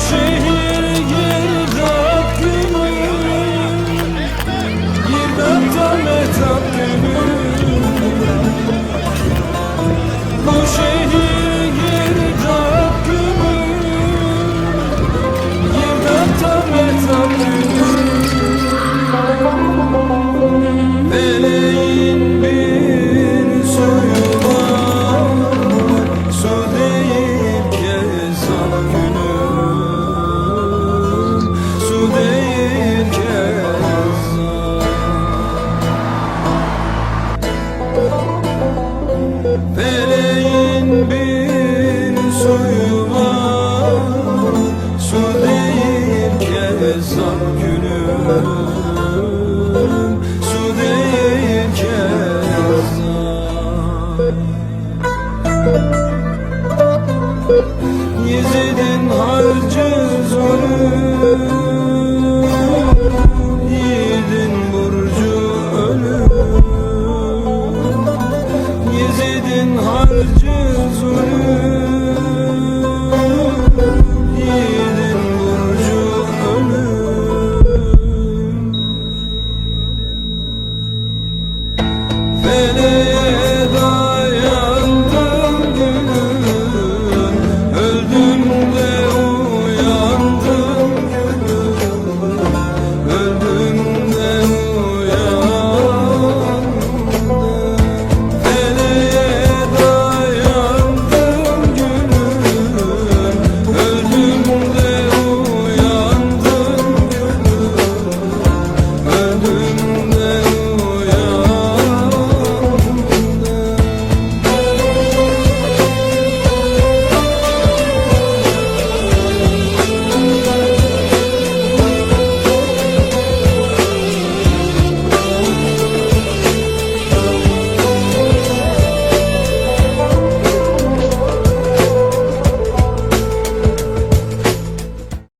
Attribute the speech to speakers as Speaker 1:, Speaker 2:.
Speaker 1: duszy kezan gülüm Su değil kezan Yezidin harcı zulüm burcu ölüm. Yezidin harcı zulüm